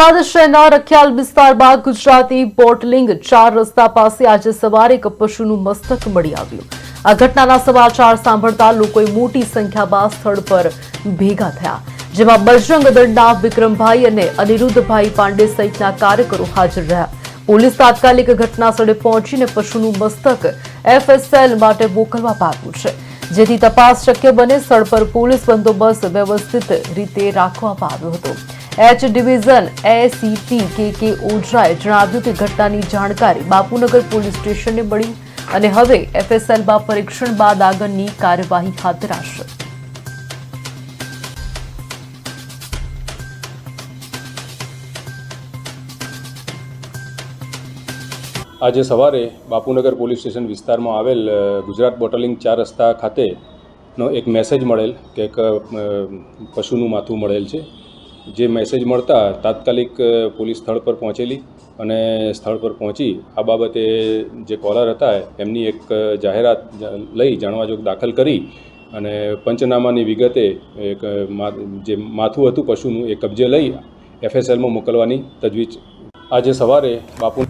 અમદાવાદ શહેરના રખિયાલ વિસ્તારમાં ગુજરાતી બોટલિંગ ચાર રસ્તા પાસે આજે સવારે એક પશુનું મસ્તક મળી આવ્યું. આ ઘટનાના સમાચાર સાંભળતા લોકોએ મોટી સંખ્યામાં સ્થળ પર ભેગા થયા. જેમાં બજરંગ દળના વિક્રમભાઈ અને અનિરુદ્ધભાઈ પાંડે સહિતના કાર્યકરો હાજર રહ્યા. પોલીસ તાત્કાલિક ઘટના સ્થળે પહોંચીને પશુનું મસ્તક એફએસએલ માટે મોકલવામાં આવ્યું છે. જેથી તપાસ શક્ય બને સ્થળ પર પોલીસ બંદોબસ્ત વ્યવસ્થિત રીતે રાખવામાં આવ્યો હતો. એચ ડિવિઝન એસીપી કે કે ઓઝાએ જણાવ્યું કે ઘટનાની જાણકારી બાપુનગર પોલીસ સ્ટેશનને મળી અને હવે એફએસએલમાં પરીક્ષણ બાદ આગળની કાર્યવાહી હાથ ધરાશે. આજે સવારે બાપુનગર પોલીસ સ્ટેશન વિસ્તારમાં આવેલ ગુજરાત બોટલિંગ ચાર રસ્તા ખાતેનો એક મેસેજ મળેલ કે એક પશુનું માથું મળેલ છે. જે મેસેજ મળતા તાત્કાલિક પોલીસ સ્થળ પર પહોંચેલી અને સ્થળ પર પહોંચી આ બાબતે જે કોલર હતા એમની એક જાહેરાત લઈ જાણવાજોગ દાખલ કરી અને પંચનામાની વિગતે એક જે માથું હતું પશુનું એ કબજે લઈ એફએસએલમાં મોકલવાની તજવીજ આજે સવારે બાપુ